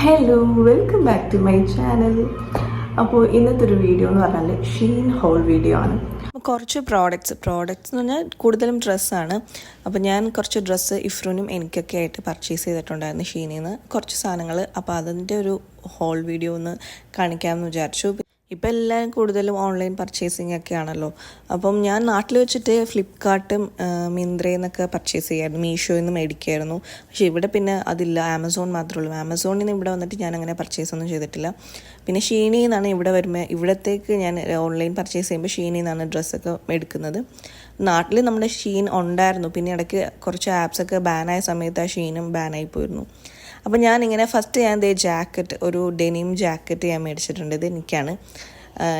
Hello welcome back to my channel അപ്പോൾ ഇന്നത്തെ ഒരു വീഡിയോ എന്ന് പറഞ്ഞാൽ ഷീൻ ഹോൾ വീഡിയോ ആണ്. കുറച്ച് പ്രോഡക്റ്റ്സ് പ്രോഡക്റ്റ്സ് എന്ന് പറഞ്ഞാൽ കൂടുതലും ഡ്രസ്സാണ് അപ്പോൾ ഞാൻ കുറച്ച് ഡ്രസ്സ് ഇഫ്രൂനും എനിക്കൊക്കെ ആയിട്ട് പർച്ചേസ് ചെയ്തിട്ടുണ്ടായിരുന്നു ഷീനിൽ നിന്ന് കുറച്ച് സാധനങ്ങൾ അപ്പോൾ അതിന്റെ ഒരു ഹോൾ വീഡിയോ ഒന്ന് കാണിക്കാമെന്ന് വിചാരിച്ചു. ഇപ്പം എല്ലാം കൂടുതലും ഓൺലൈൻ പർച്ചേസിങ് ഒക്കെ ആണല്ലോ അപ്പം ഞാൻ നാട്ടിൽ വെച്ചിട്ട് ഫ്ലിപ്കാർട്ടും മിന്ത്രയിൽ നിന്നൊക്കെ പർച്ചേസ് ചെയ്യായിരുന്നു. മീഷോയിൽ നിന്ന് മേടിക്കുമായിരുന്നു പക്ഷേ ഇവിടെ പിന്നെ അതില്ല. ആമസോൺ മാത്രമേ ഉള്ളൂ. ആമസോണിൽ നിന്ന് ഇവിടെ വന്നിട്ട് ഞാൻ അങ്ങനെ പർച്ചേസ് ഒന്നും ചെയ്തിട്ടില്ല. പിന്നെ ഷീനിൽ നിന്നാണ് ഇവിടെ വരുമ്പോൾ ഇവിടത്തേക്ക് ഞാൻ ഓൺലൈൻ പർച്ചേസ് ചെയ്യുമ്പോൾ ഷീനിൽ നിന്നാണ് ഡ്രസ്സൊക്കെ എടുക്കുന്നത്. നാട്ടിൽ നമ്മുടെ ഷീൻ ഉണ്ടായിരുന്നു. പിന്നെ ഇടയ്ക്ക് കുറച്ച് ആപ്സൊക്കെ ബാനായ സമയത്ത് ആ ഷീനും ബാനായി പോയിരുന്നു. അപ്പോൾ ഞാനിങ്ങനെ ഫസ്റ്റ് ഞാൻ ദേ ജാക്കറ്റ് ഒരു ഡെനിം ജാക്കറ്റ് ഞാൻ മേടിച്ചിട്ടുണ്ട്. ഇത് എനിക്കാണ്.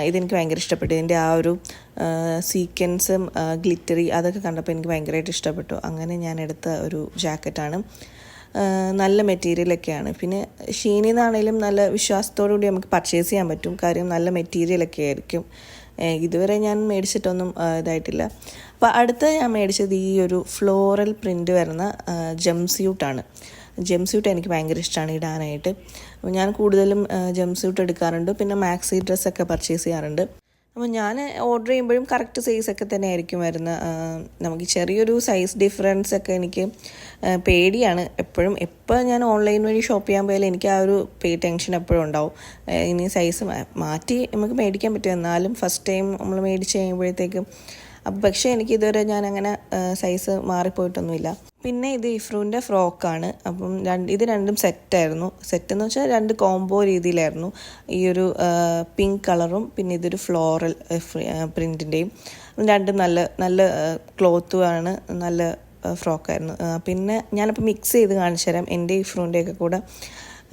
ഇതെനിക്ക് ഭയങ്കര ഇഷ്ടപ്പെട്ടു. ഇതിന്റെ ആ ഒരു സീക്വൻസും ഗ്ലിറ്ററി അതൊക്കെ കണ്ടപ്പോൾ എനിക്ക് ഭയങ്കരമായിട്ട് ഇഷ്ടപ്പെട്ടു. അങ്ങനെ ഞാൻ എടുത്ത ഒരു ജാക്കറ്റാണ് നല്ല മെറ്റീരിയലൊക്കെയാണ് പിന്നെ ഷീനിൽ നിന്നാണെങ്കിലും നല്ല വിശ്വാസത്തോടു കൂടി നമുക്ക് പർച്ചേസ് ചെയ്യാൻ പറ്റും. കാര്യം നല്ല മെറ്റീരിയലൊക്കെ ആയിരിക്കും. ഇതുവരെ ഞാൻ മേടിച്ചിട്ടൊന്നും ഇതായിട്ടില്ല. അപ്പോൾ അടുത്ത ഞാൻ മേടിച്ചത് ഈ ഒരു ഫ്ലോറൽ പ്രിന്റ് വരുന്ന ജംസ്യൂട്ടാണ് ജംസ്യൂട്ട് എനിക്ക് ഭയങ്കര ഇഷ്ടമാണ് ഇടാനായിട്ട്. അപ്പോൾ ഞാൻ കൂടുതലും ജംസ്യൂട്ട് എടുക്കാറുണ്ട്. പിന്നെ മാക്സി ഡ്രസ്സൊക്കെ പർച്ചേസ് ചെയ്യാറുണ്ട്. അപ്പോൾ ഞാൻ ഓർഡർ ചെയ്യുമ്പോഴും കറക്റ്റ് സൈസ് ഒക്കെ തന്നെ ആയിരിക്കും വരുന്നത് നമുക്ക് ചെറിയൊരു സൈസ് ഡിഫറൻസ് ഒക്കെ എനിക്ക് പേടിയാണ് എപ്പോഴും. എപ്പോൾ ഞാൻ ഓൺലൈൻ വഴി ഷോപ്പ് ചെയ്യാൻ പോയാലും എനിക്ക് ആ ഒരു പേ ടെൻഷൻ എപ്പോഴും ഉണ്ടാവും. ഇനി സൈസ് മാറ്റി നമുക്ക് മേടിക്കാൻ പറ്റും. എന്നാലും ഫസ്റ്റ് ടൈം നമ്മൾ മേടിച്ച് കഴിയുമ്പോഴത്തേക്കും അപ്പം പക്ഷേ എനിക്ക് ഇതുവരെ ഞാൻ അങ്ങനെ സൈസ് മാറിപ്പോയിട്ടൊന്നുമില്ല. പിന്നെ ഇത് ഇഫ്രൂവിന്റെ ഫ്രോക്കാണ്. അപ്പം രണ്ട് ഇത് രണ്ടും സെറ്റായിരുന്നു. സെറ്റ് എന്ന് വെച്ചാൽ രണ്ട് കോംബോ രീതിയിലായിരുന്നു. ഈ ഒരു പിങ്ക് കളറും പിന്നെ ഇതൊരു ഫ്ലോറൽ പ്രിന്റിന്റെയും രണ്ടും നല്ല നല്ല ക്ലോത്തുമാണ് നല്ല ഫ്രോക്കായിരുന്നു. പിന്നെ ഞാനിപ്പോൾ മിക്സ് ചെയ്ത് കാണിച്ചു തരാം എന്റെ ഇഫ്രൂവിന്റെയൊക്കെ കൂടെ.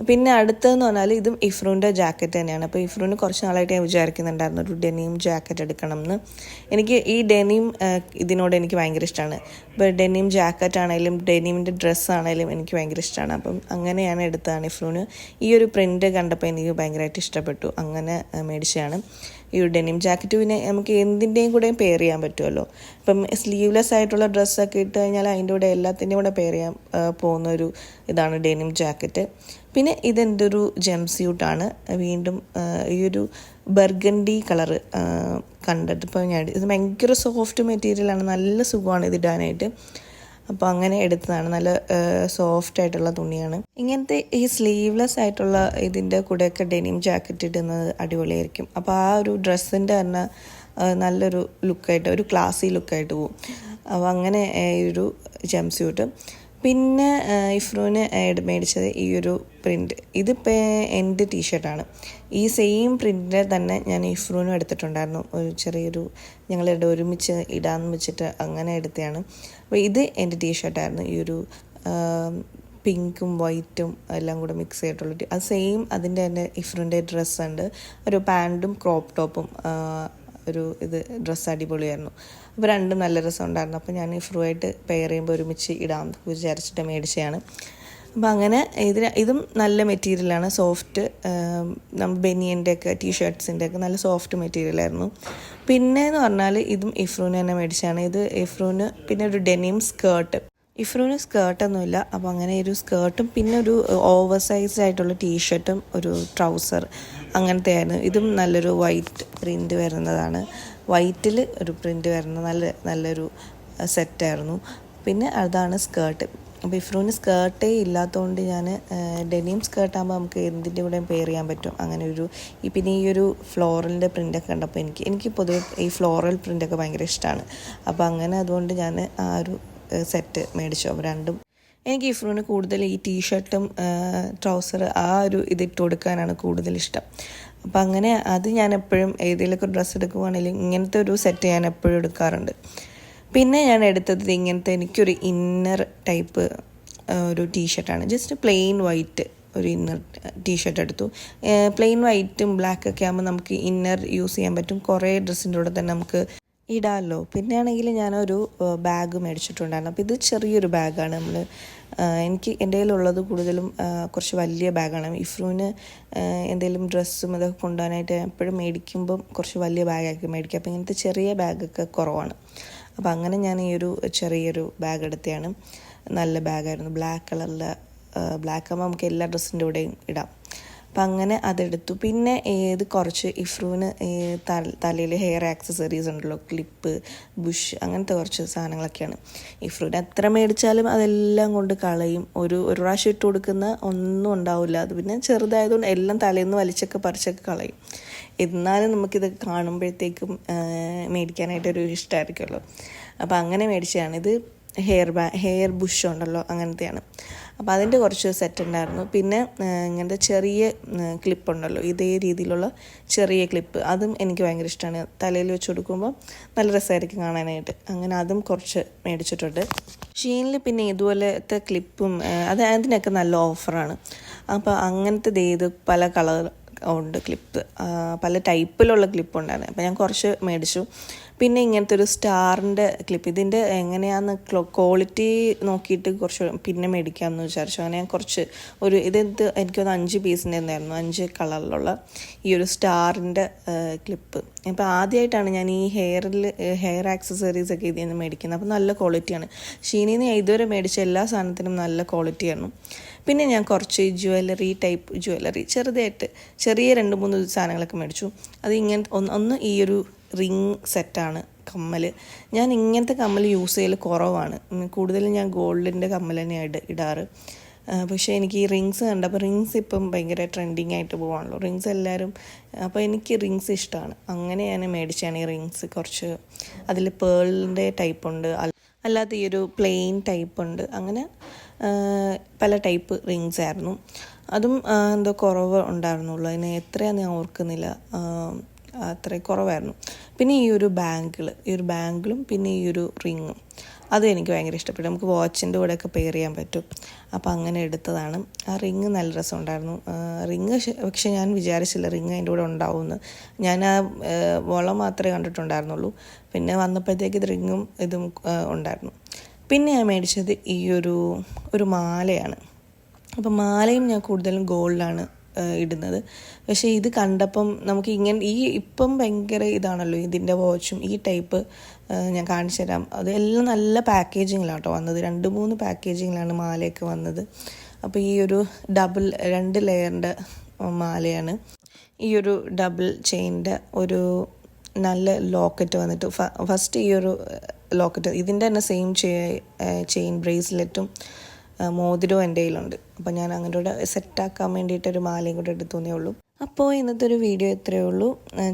പിന്നെ അടുത്തതെന്ന് പറഞ്ഞാൽ ഇതും ഇഫ്രൂന്റെ ജാക്കറ്റ് തന്നെയാണ്. അപ്പോൾ ഇഫ്രൂന് കുറച്ച് നാളായിട്ട് ഞാൻ വിചാരിക്കുന്നുണ്ടായിരുന്നു ഒരു ഡെനിം ജാക്കറ്റ് എടുക്കണം എന്ന് എനിക്ക് ഈ ഡെനിം ഇതിനോട് എനിക്ക് ഭയങ്കര ഇഷ്ടമാണ് ഡെനിം ജാക്കറ്റ് ആണെങ്കിലും ഡെനിമിന്റെ ഡ്രസ്സ് ആണെങ്കിലും എനിക്ക് ഭയങ്കര ഇഷ്ടമാണ് അപ്പം അങ്ങനെയാണ് എടുത്തതാണ് ഇഫ്രൂന് ഈ ഒരു പ്രിന്റ് കണ്ടപ്പോൾ എനിക്ക് ഭയങ്കരമായിട്ട് ഇഷ്ടപ്പെട്ടു. അങ്ങനെ മേടിച്ചതാണ്. ഈ ഒരു ഡെനിം ജാക്കറ്റ് പിന്നെ നമുക്ക് എന്തിന്റെയും കൂടെയും പെയർ ചെയ്യാൻ പറ്റുമല്ലോ ഇപ്പം സ്ലീവ്ലെസ് ആയിട്ടുള്ള ഡ്രസ്സൊക്കെ ഇട്ട് കഴിഞ്ഞാൽ അതിന്റെ കൂടെ എല്ലാത്തിന്റെയും കൂടെ പെയർ ചെയ്യാൻ പോകുന്ന ഒരു ഇതാണ് ഡെനിം ജാക്കറ്റ് പിന്നെ ഇതെന്റെ ഒരു ജെം സ്യൂട്ടാണ് വീണ്ടും ഈ ഒരു ബർഗൻഡി കളറ് കണ്ടിട്ടിപ്പോൾ ഞാൻ ഇത് ഭയങ്കര സോഫ്റ്റ് മെറ്റീരിയലാണ് നല്ല സുഖമാണ് ഇത് ഇടാനായിട്ട്. അപ്പോൾ അങ്ങനെ എടുത്തതാണ്. നല്ല സോഫ്റ്റ് ആയിട്ടുള്ള തുണിയാണ്. ഇങ്ങനത്തെ ഈ സ്ലീവ്ലെസ് ആയിട്ടുള്ള ഇതിന്റെ കൂടെയൊക്കെ ഡെനിം ജാക്കറ്റ് ഇടുന്നത് അടിപൊളിയായിരിക്കും. അപ്പോൾ ആ ഒരു ഡ്രസ്സിന്റെ തന്നെ നല്ലൊരു ലുക്കായിട്ട് ഒരു ക്ലാസി ലുക്കായിട്ട് പോകും അപ്പോൾ അങ്ങനെ ഈ ഒരു ജംസ്യൂട്ട് പിന്നെ ഇഫ്രൂന് മേടിച്ചത് ഈ ഒരു പ്രിന്റ് ഇതിപ്പോൾ എന്റെ ടീഷർട്ടാണ്. ഈ സെയിം പ്രിന്റിനെ തന്നെ ഞാൻ ഇഫ്രൂനും എടുത്തിട്ടുണ്ടായിരുന്നു. ഒരു ചെറിയൊരു ഞങ്ങളിവിടെ ഒരുമിച്ച് ഇടാമെന്ന് വെച്ചിട്ട് അങ്ങനെ എടുത്തതാണ് അപ്പോൾ ഇത് എന്റെ ടീഷർട്ടായിരുന്നു. ഈ ഒരു പിങ്കും വൈറ്റും എല്ലാം കൂടെ മിക്സ് ചെയ്തിട്ടുള്ള അത് സെയിം അതിന്റെ തന്നെ ഇഫ്രൂന്റെ ഡ്രസ്സുണ്ട്. ഒരു പാന്റും ക്രോപ്പ് ടോപ്പും ഒരു ഇത് ഡ്രസ്സ് അടിപൊളിയായിരുന്നു. അപ്പോൾ രണ്ടും നല്ല രസമുണ്ടായിരുന്നു അപ്പോൾ ഞാൻ ഈ ഫ്രൂ ആയിട്ട് പെയർ ചെയ്യുമ്പോൾ ഒരുമിച്ച് ഇടാം വിചാരിച്ചിട്ട് മേടിച്ചതാണ് അപ്പോൾ അങ്ങനെ ഇതിന് ഇതും നല്ല മെറ്റീരിയലാണ് സോഫ്റ്റ് നമ്മൾ ബെനിയന്റെ ഒക്കെ ടീഷർട്ട്സിന്റെ ഒക്കെ നല്ല സോഫ്റ്റ് മെറ്റീരിയലായിരുന്നു പിന്നെ എന്ന് പറഞ്ഞാൽ ഇതും ഇഫ്രൂന് തന്നെ മേടിച്ചതാണ്. ഇത് ഇഫ്രൂന് പിന്നെ ഒരു ഡെനിം സ്കേർട്ട് ഇഫ്രൂന് സ്കേർട്ടൊന്നുമില്ല അപ്പോൾ അങ്ങനെ ഒരു സ്കേർട്ടും പിന്നെ ഒരു ഓവർ സൈസ്ഡ് ആയിട്ടുള്ള ടീഷർട്ടും ഒരു ട്രൗസർ അങ്ങനത്തെ ആയിരുന്നു ഇതും നല്ലൊരു വൈറ്റ് പ്രിന്റ് വരുന്നതാണ്. വൈറ്റിൽ ഒരു പ്രിന്റ് വരുന്ന നല്ല നല്ലൊരു സെറ്റായിരുന്നു പിന്നെ അതാണ് സ്കേർട്ട് അപ്പോൾ ഇഫ്രൂന് സ്കേർട്ടേ ഇല്ലാത്തതുകൊണ്ട് ഞാൻ ഡെനിം സ്കേർട്ടാകുമ്പോൾ നമുക്ക് എന്തിന്റെ കൂടെയും പെയർ ചെയ്യാൻ പറ്റും. അങ്ങനെ ഒരു ഈ പിന്നെ ഈ ഒരു ഫ്ലോറലിന്റെ പ്രിന്റൊക്കെ കണ്ടപ്പോൾ എനിക്ക് എനിക്ക് പൊതുവെ ഈ ഫ്ലോറൽ പ്രിന്റൊക്കെ ഭയങ്കര ഇഷ്ടമാണ് അപ്പോൾ അങ്ങനെ അതുകൊണ്ട് ഞാൻ ആ ഒരു സെറ്റ് മേടിച്ചു. അപ്പോൾ രണ്ടും എനിക്ക് ഇഫ്രൂന് കൂടുതൽ ഈ ടീഷർട്ടും ട്രൗസർ ആ ഒരു ഇതിട്ട് കൊടുക്കാനാണ് കൂടുതൽ ഇഷ്ടം. അപ്പം അങ്ങനെ അത് ഞാൻ എപ്പോഴും ഏതെങ്കിലുമൊക്കെ ഡ്രസ്സ് എടുക്കുവാണെങ്കിലും ഇങ്ങനത്തെ ഒരു സെറ്റ് ഞാൻ എപ്പോഴും എടുക്കാറുണ്ട്. പിന്നെ ഞാൻ എടുത്തത് ഇങ്ങനത്തെ എനിക്കൊരു ഇന്നർ ടൈപ്പ് ഒരു ടീഷർട്ടാണ് ജസ്റ്റ് പ്ലെയിൻ വൈറ്റ് ഒരു ഇന്നർ ടീഷർട്ട് എടുത്തു. പ്ലെയിൻ വൈറ്റും ബ്ലാക്ക് ഒക്കെ ആകുമ്പോൾ നമുക്ക് ഇന്നർ യൂസ് ചെയ്യാൻ പറ്റും. കുറേ ഡ്രസ്സിന്റെ കൂടെ തന്നെ നമുക്ക് ഇടാമല്ലോ പിന്നെ ആണെങ്കിൽ ഞാനൊരു ബാഗ് മേടിച്ചിട്ടുണ്ടായിരുന്നു. അപ്പോൾ ഇത് ചെറിയൊരു ബാഗാണ് നമ്മൾ എനിക്ക് എന്റെ കയ്യിലുള്ളത് കൂടുതലും കുറച്ച് വലിയ ബാഗാണ്. ഇഫ്രൂവിന് എന്തെങ്കിലും ഡ്രസ്സും ഇതൊക്കെ കൊണ്ടുപോകാനായിട്ട് എപ്പോഴും മേടിക്കുമ്പം കുറച്ച് വലിയ ബാഗാക്കി മേടിക്കുക അപ്പോൾ ഇങ്ങനത്തെ ചെറിയ ബാഗൊക്കെ കുറവാണ്. അപ്പോൾ അങ്ങനെ ഞാൻ ഈ ഒരു ചെറിയൊരു ബാഗ് എടുത്തതാണ്. നല്ല ബാഗായിരുന്നു. ബ്ലാക്ക് കളറിൽ ബ്ലാക്ക് ആകുമ്പോൾ നമുക്ക് എല്ലാ ഡ്രസ്സിന്റെ കൂടെയും ഇടാം. അപ്പം അങ്ങനെ അതെടുത്തു. പിന്നെ ഏത് കുറച്ച് ഇഫ്രൂവിന് തലയിൽ ഹെയർ ആക്സസറീസ് ഉണ്ടല്ലോ ക്ലിപ്പ് ബുഷ് അങ്ങനത്തെ കുറച്ച് സാധനങ്ങളൊക്കെയാണ്. ഇഫ്രൂവിന് എത്ര മേടിച്ചാലും അതെല്ലാം കൊണ്ട് കളയും. ഒരു ഒരു പ്രാവശ്യം ഇട്ട് കൊടുക്കുന്ന ഒന്നും ഉണ്ടാവില്ല. അത് പിന്നെ ചെറുതായതുകൊണ്ട് എല്ലാം തലേന്ന് നിന്ന് വലിച്ചൊക്കെ പറിച്ചൊക്കെ കളയും. എന്നാലും നമുക്കിത് കാണുമ്പോഴത്തേക്കും മേടിക്കാനായിട്ടൊരു ഇഷ്ടമായിരിക്കുമല്ലോ അപ്പോൾ അങ്ങനെ മേടിച്ചതാണ്. ഇത് ഹെയർ ബാ ഹെയർ ബുഷ് ഉണ്ടല്ലോ അങ്ങനത്തെയാണ്. അപ്പോൾ അതിന്റെ കുറച്ച് സെറ്റ് ഉണ്ടായിരുന്നു. പിന്നെ ഇങ്ങനത്തെ ചെറിയ ക്ലിപ്പ് ഉണ്ടല്ലോ. ഇതേ രീതിയിലുള്ള ചെറിയ ക്ലിപ്പ് അതും എനിക്ക് ഭയങ്കര ഇഷ്ടമാണ് തലയിൽ വെച്ച് കൊടുക്കുമ്പോൾ നല്ല രസമായിരിക്കും കാണാനായിട്ട്. അങ്ങനെ അതും കുറച്ച് മേടിച്ചിട്ടുണ്ട്. ഷീനിൽ പിന്നെ ഇതുപോലത്തെ ക്ലിപ്പും അത് അതിനൊക്കെ നല്ല ഓഫറാണ് അപ്പോൾ അങ്ങനത്തെ ഇത് പല കളർ ഉണ്ട് ക്ലിപ്പ് പല ടൈപ്പിലുള്ള ക്ലിപ്പ് ഉണ്ടായിരുന്നു. അപ്പോൾ ഞാൻ കുറച്ച് മേടിച്ചു. പിന്നെ ഇങ്ങനത്തെ ഒരു സ്റ്റാറിന്റെ ക്ലിപ്പ് ഇതിന്റെ എങ്ങനെയാന്ന് ക്വാളിറ്റി നോക്കിയിട്ട് കുറച്ച് പിന്നെ മേടിക്കാമെന്ന് വിചാരിച്ചു. അങ്ങനെ ഞാൻ കുറച്ച് ഒരു ഇതെന്ത് എനിക്കൊന്ന് അഞ്ച് പീസിന്റെ ഉണ്ടായിരുന്നു അഞ്ച് കളറിലുള്ള ഈ ഒരു സ്റ്റാറിന്റെ ക്ലിപ്പ് അപ്പോൾ ആദ്യമായിട്ടാണ് ഞാൻ ഈ ഹെയറിൽ ഹെയർ ആക്സസറീസ് ഒക്കെ ഇതിൽ നിന്ന് മേടിക്കുന്നത്. അപ്പോൾ നല്ല ക്വാളിറ്റിയാണ് ഷീനിൽ നിന്ന് ഇതുവരെ മേടിച്ച എല്ലാ സാധനത്തിനും നല്ല ക്വാളിറ്റിയാണ് പിന്നെ ഞാൻ കുറച്ച് ജ്വല്ലറി ടൈപ്പ് ജ്വല്ലറി ചെറുതായിട്ട് ചെറിയ രണ്ട് മൂന്ന് സാധനങ്ങളൊക്കെ മേടിച്ചു. അത് ഇങ്ങനെ ഒന്ന് ഒന്ന് ഈ ഒരു റിങ് സെറ്റാണ് കമ്മൽ ഞാൻ ഇങ്ങനത്തെ കമ്മൽ യൂസ് ചെയ്യൽ കുറവാണ്. കൂടുതലും ഞാൻ ഗോൾഡിന്റെ കമ്മൽ തന്നെയാണ് ഇട ഇടാറ്. പക്ഷേ എനിക്ക് ഈ റിങ്സ് കണ്ടപ്പോൾ റിങ്സ് ഇപ്പം ഭയങ്കര ട്രെൻഡിങ് ആയിട്ട് പോവാണല്ലോ. റിങ്സ് എല്ലാവരും അപ്പോൾ എനിക്ക് റിങ്സ് ഇഷ്ടമാണ് അങ്ങനെ ഞാൻ മേടിച്ചാണ് ഈ റിങ്സ് കുറച്ച്. അതിൽ പേളിന്റെ ടൈപ്പ് ഉണ്ട്. അല്ലാതെ ഈ ഒരു പ്ലെയിൻ ടൈപ്പ് ഉണ്ട്. അങ്ങനെ പല ടൈപ്പ് റിങ്സ് ആയിരുന്നു. അതും എന്തോ കുറവ് ഉണ്ടായിരുന്നുള്ളൂ. അതിന് എത്രയാണെന്ന് ഞാൻ ഓർക്കുന്നില്ല. ആ, അത്ര കുറവായിരുന്നു. പിന്നെ ഈ ഒരു ബാങ്കിൾ ഈ ഒരു ബാങ്കിളും പിന്നെ ഈ ഒരു റിങ്ങും അതും എനിക്ക് ഭയങ്കര ഇഷ്ടപ്പെട്ടു. നമുക്ക് വാച്ചിന്റെ കൂടെ ഒക്കെ പെയർ ചെയ്യാൻ പറ്റും. അപ്പോൾ അങ്ങനെ എടുത്തതാണ്. ആ റിങ് നല്ല രസമുണ്ടായിരുന്നു. റിങ് പക്ഷെ ഞാൻ വിചാരിച്ചില്ല റിങ് അതിന്റെ കൂടെ ഉണ്ടാവുമെന്ന്. ഞാൻ ആ, വള മാത്രമേ കണ്ടിട്ടുണ്ടായിരുന്നുള്ളൂ. പിന്നെ വന്നപ്പോഴത്തേക്ക് ഇത് റിങ്ങും ഇതും ഉണ്ടായിരുന്നു. പിന്നെ ഞാൻ മേടിച്ചത് ഈ ഒരു ഒരു മാലയാണ്. അപ്പോൾ മാലയും ഞാൻ കൂടുതലും ഗോൾഡാണ് ഇടുന്നത്. പക്ഷേ ഇത് കണ്ടപ്പം നമുക്ക് ഇങ്ങനെ ഈ ഇപ്പം ഭയങ്കര ഇതാണല്ലോ ഇതിന്റെ വാച്ചും ഈ ടൈപ്പ് ഞാൻ കാണിച്ചു തരാം. അത് എല്ലാം നല്ല പാക്കേജിങ്ങിലാണ് കേട്ടോ വന്നത്. രണ്ട് മൂന്ന് പാക്കേജിങ്ങിലാണ് മാലയൊക്കെ വന്നത്. അപ്പോൾ ഈ ഒരു ഡബിൾ രണ്ട് ലെയറിന്റെ മാലയാണ്. ഈ ഒരു ഡബിൾ ചെയിന്റെ ഒരു നല്ല ലോക്കറ്റ് വന്നിട്ട് ഫസ്റ്റ് ഈ ഒരു ലോക്കറ്റ്. ഇതിന്റെ തന്നെ സെയിം ചെയിൻ ബ്രേസ്ലെറ്റും മോതിരവും എന്റെ കയ്യിലുണ്ട്. അപ്പോൾ ഞാൻ അങ്ങനെ കൂടെ സെറ്റാക്കാൻ വേണ്ടിയിട്ട് ഒരു മാലയും കൂടെ എടുത്തുന്നേ ഉള്ളൂ. അപ്പോൾ ഇന്നത്തെ ഒരു വീഡിയോ ഇത്രയേ ഉള്ളൂ.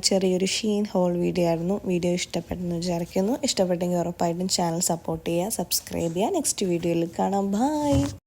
ചെറിയൊരു ഷീൻ ഹോൾ വീഡിയോ ആയിരുന്നു. വീഡിയോ ഇഷ്ടപ്പെട്ടെന്ന് വിചാരിക്കുന്നു. ഇഷ്ടപ്പെട്ടെങ്കിൽ ഉറപ്പായിട്ടും ചാനൽ സപ്പോർട്ട് ചെയ്യുക സബ്സ്ക്രൈബ് ചെയ്യുക. നെക്സ്റ്റ് വീഡിയോയിൽ കാണാം. ബൈ.